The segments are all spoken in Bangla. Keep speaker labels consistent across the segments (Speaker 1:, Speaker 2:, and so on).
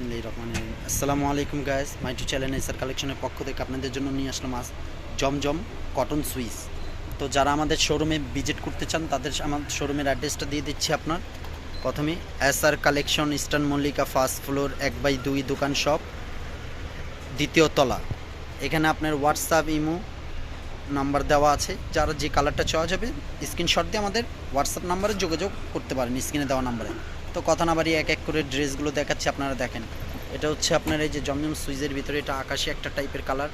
Speaker 1: বিসমিল্লাহির রহমানির রহিম। আসসালামু আলাইকুম guys my to channel SR কালেকশনের পক্ষ থেকে আপনাদের জন্য নিয়ে আসলাম আজ জমজম কটন সুইস তো যারা আমাদের শোরুমে ভিজিট করতে চান, তাদের আমার শোরুমের অ্যাড্রেসটা দিয়ে দিচ্ছি আপনার। প্রথমে SR collection Eastern Mallika first floor এক বাই দুই দোকান শপ দ্বিতীয় তলা। এখানে আপনার হোয়াটসঅ্যাপ ইমো নাম্বার দেওয়া আছে। যারা যে কালারটা চাওয়া যাবে স্ক্রিনশট দিয়ে আমাদের হোয়াটসঅ্যাপ নাম্বারে যোগাযোগ করতে পারেন স্ক্রিনে দেওয়া নাম্বারে তো কথা না বাড়িয়ে এক এক করে ড্রেসগুলো দেখাচ্ছি, আপনারা দেখেন। এটা হচ্ছে আপনার এই যে জমজম সুইজের ভিতরে, এটা আকাশি একটা টাইপের কালার।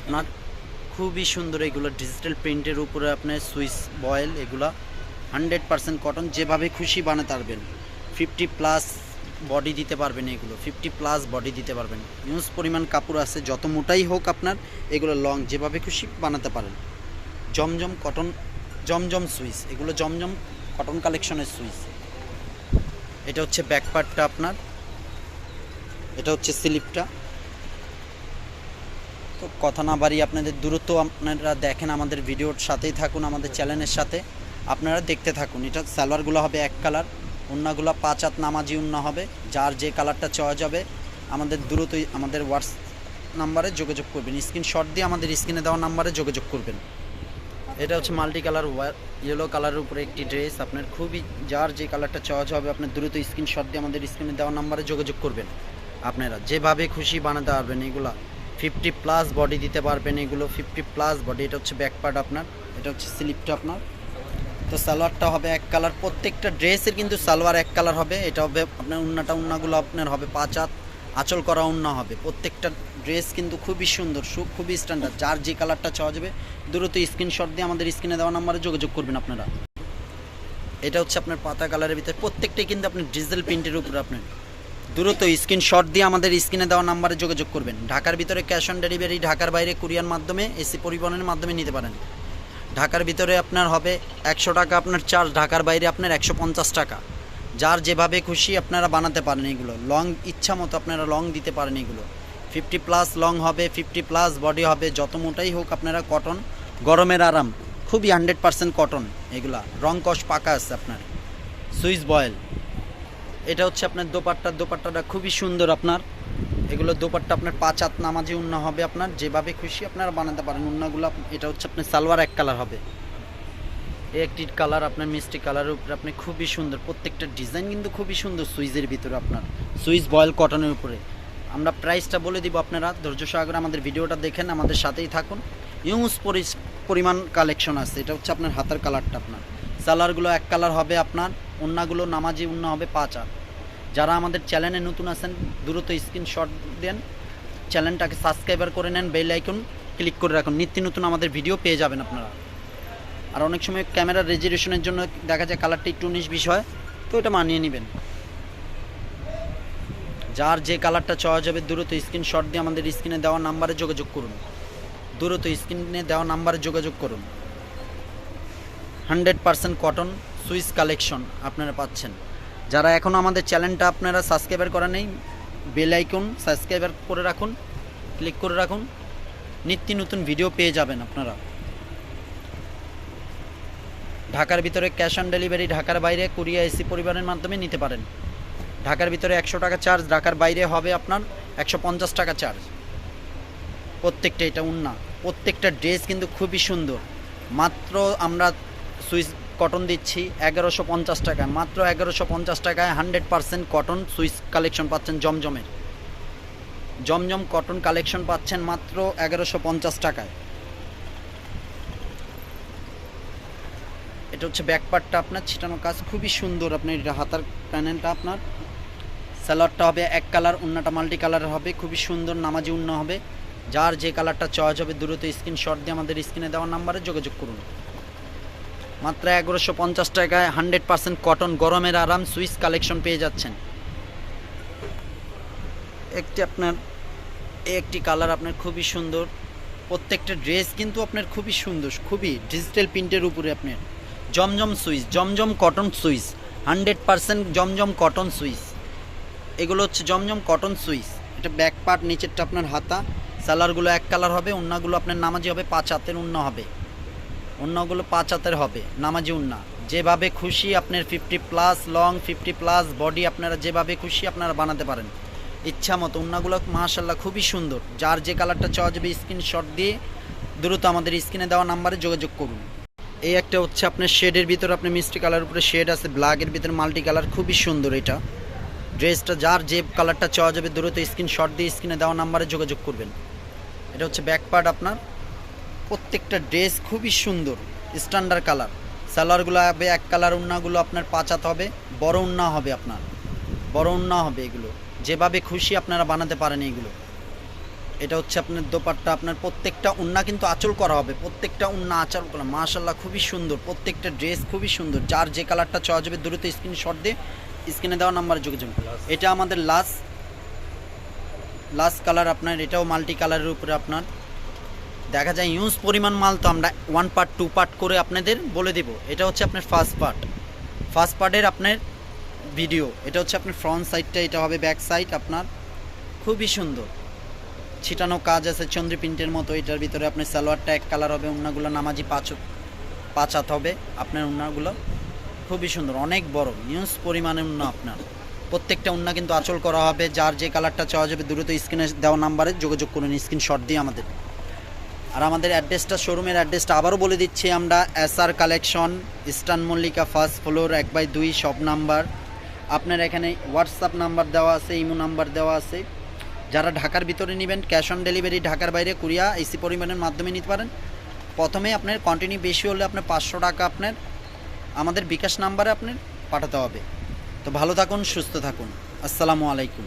Speaker 1: আপনার খুবই সুন্দর এগুলো ডিজিটাল প্রিন্টের উপরে আপনার সুইস বয়েল, এগুলা হান্ড্রেড পার্সেন্ট কটন, যেভাবে খুশি বানাতে পারবেন। ফিফটি প্লাস বডি দিতে পারবেন এগুলো, ফিফটি প্লাস বডি দিতে পারবেন। ইউজ পরিমাণ কাপড় আছে, যত মোটাই হোক আপনার, এগুলো লং, যেভাবে খুশি বানাতে পারেন। জমজম কটন, জমজম সুইস, এগুলো জমজম কটন কালেকশনের সুইস। এটা হচ্ছে ব্যাক পার্টটা আপনার। এটা হচ্ছে স্লিপটা। তো কথা না বাড়িয়ে আপনাদের দূরত্ব আপনারা দেখেন, আমাদের ভিডিওর সাথেই থাকুন, আমাদের চ্যানেলের সাথে। আপনারা দেখতে থাকুন, এটা সালোয়ারগুলো হবে এক কালার উন্নাগুলো পাঁচ হাত নামাজি উন্না হবে, যার যে কালারটা চাওয়া যাবে, আমাদের দ্রুতই আমাদের হোয়াটস নাম্বারে যোগাযোগ করবেন। স্ক্রিনশট দিয়ে আমাদের স্ক্রিনে দেওয়া নাম্বারে যোগাযোগ করবেন। এটা হচ্ছে মাল্টি কালার ইয়েলো কালারের উপরে একটি ড্রেস আপনার খুবই, যার যে কালারটা চাওয়া হবে, আপনার দ্রুত স্ক্রিনশট দিয়ে আমাদের স্ক্রিনে দেওয়া নাম্বারে যোগাযোগ করবেন। আপনারা যেভাবে খুশি বানাতে পারবেন, এগুলা ফিফটি প্লাস বডি দিতে পারবেন, এগুলো ফিফটি প্লাস বডি এটা হচ্ছে ব্যাক পার্ট আপনার, এটা হচ্ছে স্লিপটা আপনার। তো সালোয়ারটা হবে এক কালার। প্রত্যেকটা ড্রেসের কিন্তু সালোয়ার এক কালার হবে। এটা হবে, আপনার উন্নাটা উন্নাগুলো আপনার হবে পাঁচ হাত আঁচল করা উন্না হবে। প্রত্যেকটা ড্রেস কিন্তু খুবই সুন্দর খুবই স্ট্যান্ডার্ড যার যে কালারটা চাওয়া যাবে, দ্রুত স্ক্রিনশট দিয়ে আমাদের স্ক্রিনে দেওয়া নাম্বারে যোগাযোগ করবেন আপনারা। এটা হচ্ছে আপনার পাতা কালারের ভিতরে। প্রত্যেকটাই কিন্তু আপনি ডিজিটাল প্রিন্টের উপরে আপনার। দ্রুত স্ক্রিনশট দিয়ে আমাদের স্ক্রিনে দেওয়া নাম্বারে যোগাযোগ করবেন। ঢাকার ভিতরে ক্যাশ অন ডেলিভারি ঢাকার বাইরে কুরিয়ার মাধ্যমে এসি পরিবহনের মাধ্যমে নিতে পারেন। ঢাকার ভিতরে আপনার হবে একশো টাকা আপনার চার্জ ঢাকার বাইরে আপনার একশো পঞ্চাশ টাকা। যার যেভাবে খুশি আপনারা বানাতে পারেন এগুলো। লং, ইচ্ছা মতো আপনারা লং দিতে পারেন এগুলো। ফিফটি প্লাস লং হবে, ফিফটি প্লাস বডি হবে, যত মোটাই হোক আপনারা কটন, গরমের আরাম, খুবই হান্ড্রেড পার্সেন্ট কটন এগুলা। রং কষ পাকা আছে আপনার। Swiss voile. এটা হচ্ছে আপনার দোপাট্টা দোপাট্টাটা খুবই সুন্দর আপনার। এগুলো দোপাট্টা আপনার পাঁচ হাত নামাজি উন্না হবে আপনার। যেভাবে খুশি আপনারা বানাতে পারেন। উন্নাগুলো এটা হচ্ছে আপনার সালোয়ার এক কালার হবে। একটি কালার আপনার মিষ্টি কালারের উপরে আপনি খুবই সুন্দর। প্রত্যেকটা ডিজাইন কিন্তু খুবই সুন্দর সুইজের ভিতরে আপনার। সুইচ বয়েল কটনের উপরে। আমরা প্রাইসটা বলে দিব আপনারা। ধৈর্য সহকারে আমাদের ভিডিওটা দেখেন, আমাদের সাথেই থাকুন। ইউজ পরিমাণ কালেকশন আছে। এটা হচ্ছে আপনার হাতের কালারটা আপনার। সালারগুলো এক কালার হবে আপনার উন্নাগুলো নামাজি উন্না হবে পাঁচ যারা আমাদের চ্যানেলে নতুন আছেন, দ্রুত স্ক্রিনশট দেন। চ্যানেলটাকে সাবস্ক্রাইবার করে নেন বেল আইকন ক্লিক করে রাখুন। নিত্য নতুন আমাদের ভিডিও পেয়ে যাবেন আপনারা। আর অনেক সময় ক্যামেরার রেজুলেশনের জন্য দেখা যায় কালারটা একটু উনিশ, বিশ হয়, তো এটা মানিয়ে নেবেন। যার যে কালারটা চাওয়া যাবে দ্রুত স্ক্রিনশট দিয়ে আমাদের স্ক্রিনে দেওয়া নাম্বারে যোগাযোগ করুন। দ্রুত স্ক্রিনে দেওয়া নাম্বারে যোগাযোগ করুন। Hundred percent cotton Swiss collection আপনারা পাচ্ছেন। যারা এখনও আমাদের চ্যানেলটা আপনারা সাবস্ক্রাইবার করা নেই বেল আইকন সাবস্ক্রাইবার করে রাখুন ক্লিক করে রাখুন। নিত্য নতুন ভিডিও পেয়ে যাবেন আপনারা। ঢাকার ভিতরে ক্যাশ অন ডেলিভারি ঢাকার বাইরে, কুরিয়া এসি পরিবারের মাধ্যমে নিতে পারেন। ঢাকার ভিতরে একশো টাকা চার্জ, ঢাকার বাইরে হবে আপনার একশো পঞ্চাশ টাকা চার্জ। প্রত্যেকটা এটা উন্না, প্রত্যেকটা ড্রেস কিন্তু খুবই সুন্দর। মাত্র আমরা সুইচ কটন দিচ্ছি এগারোশো পঞ্চাশ টাকায়, মাত্র এগারোশো পঞ্চাশ টাকায় hundred percent cotton Swiss collection পাচ্ছেন জমজমের। জমজম কটন কালেকশন পাচ্ছেন মাত্র এগারোশো পঞ্চাশ টাকায়। এটা হচ্ছে ব্যাক পার্টটা আপনার, ছিটানো কাজ খুবই সুন্দর আপনার, এটা হাতার প্যানেলটা আপনার। স্যালোয়ারটা হবে এক কালার উন্নাটা মাল্টি কালার হবে, খুবই সুন্দর, নামাজি উন্ন হবে। যার যে কালারটা চয়েস হবে, দ্রুত স্ক্রিনশট দিয়ে আমাদের স্ক্রিনে দেওয়া নাম্বারে যোগাযোগ করুন। মাত্র এগারোশো পঞ্চাশ টাকায় হান্ড্রেড পার্সেন্ট কটন গরমের আরাম সুইস কালেকশন পেয়ে যাচ্ছেন। একটি আপনার, একটি কালার আপনার খুবই সুন্দর। প্রত্যেকটা ড্রেস কিন্তু আপনার খুবই সুন্দর, খুবই ডিজিটাল প্রিন্টের উপরে আপনার। Zamzam Swiss, Zamzam cotton Swiss, hundred percent Zamzam cotton Swiss. এগুলো হচ্ছে জমজম কটন সুইচ। এটা ব্যাক পার্ট নিচেরটা আপনার হাতা। সালারগুলো এক কালার হবে, উন্নাগুলো আপনার নামাজি হবে, পাঁচ হাতের উন্না হবে। অন্যগুলো পাঁচ হাতের হবে, নামাজি উন্না। যেভাবে খুশি আপনার fifty plus long fifty plus body আপনারা যেভাবে খুশি আপনারা বানাতে পারেন। ইচ্ছা মতো উন্নাগুলো মাশাল্লাহ খুবই সুন্দর। যার যে কালারটা চাওয়া যাবে স্ক্রিনশট দিয়ে দ্রুত আমাদের স্ক্রিনে দেওয়া নাম্বারে যোগাযোগ করুন। এই একটা হচ্ছে আপনার শেডের ভিতর আপনি মিষ্টি কালার উপরে শেড আছে ব্ল্যাকের ভিতরে মাল্টি কালার, খুবই সুন্দর এটা। ড্রেসটা যার যে কালারটা চাওয়া যাবে দ্রুত স্ক্রিনশট দিয়ে স্ক্রিনে দেওয়া নাম্বারে যোগাযোগ করবেন। এটা হচ্ছে ব্যাক পার্ট আপনার। প্রত্যেকটা ড্রেস খুবই সুন্দর স্ট্যান্ডার্ড কালার সালোয়ারগুলো হবে এক কালার উন্নাগুলো আপনার পাঁচাত হবে, বড় উন্না হবে আপনার। বড় উন্না হবে এগুলো। যেভাবে খুশি আপনারা বানাতে পারেন এগুলো। এটা হচ্ছে আপনার দোপাট্টা আপনার প্রত্যেকটা উন্না কিন্তু আঁচল করা হবে প্রত্যেকটা উন্না আঁচল করা মাশাল্লাহ খুবই সুন্দর প্রত্যেকটা ড্রেস খুবই সুন্দর যার যে কালারটা চাওয়া যাবে দ্রুত স্ক্রিনশট দিয়ে স্ক্রিনে দেওয়া নাম্বারে যোগাযোগ। এটা আমাদের লাস্ট লাস্ট কালার আপনার এটাও মাল্টি কালারের উপরে আপনার। দেখা যায় ইউজ পরিমাণ মাল তো আমরা ওয়ান পার্ট টু পার্ট করে আপনাদের বলে দেব। এটা হচ্ছে আপনার ফার্স্ট পার্ট ফার্স্ট পার্টের আপনার ভিডিও এটা হচ্ছে আপনার ফ্রন্ট সাইডটা এটা হবে ব্যাক সাইড আপনার। খুবই সুন্দর। ছিটানো কাজ আছে চন্দ্রী প্রিন্টের মতো, এটার ভিতরে আপনার সালোয়ারটা এক কালার হবে, উন্নাগুলো নামাজি পাঁচ পাঁচাত হবে, আপনার উন্নাগুলো খুবই সুন্দর, অনেক বড় নিউজ পরিমাণের উন্না আপনার। প্রত্যেকটা উন্না কিন্তু আচল করা হবে, যার যে কালারটা চাওয়া যাবে দ্রুত স্ক্রিনে দেওয়া নাম্বারে যোগাযোগ করুন স্ক্রিনশট দিয়ে আমাদের। আর আমাদের অ্যাড্রেসটা শোরুমের অ্যাড্রেসটা আবারও বলে দিচ্ছি আমরা S R collection eastern Mallika first floor এক বাই দুই শপ নাম্বার আপনার এখানে হোয়াটসঅ্যাপ নাম্বার দেওয়া আছে ইমো নাম্বার দেওয়া আছে। যারা ঢাকার ভিতরে নেবেন ক্যাশ অন ডেলিভারি ঢাকার বাইরে কুরিয়া এসি পরিমাণের মাধ্যমে নিতে পারেন। প্রথমে আপনার কন্টিনিউ বেশি হলে আপনার পাঁচশো টাকা আপনার, আমাদের বিকাশ নাম্বারে আপনার পাঠাতে হবে। তো ভালো থাকুন, সুস্থ থাকুন। আসসালামু আলাইকুম।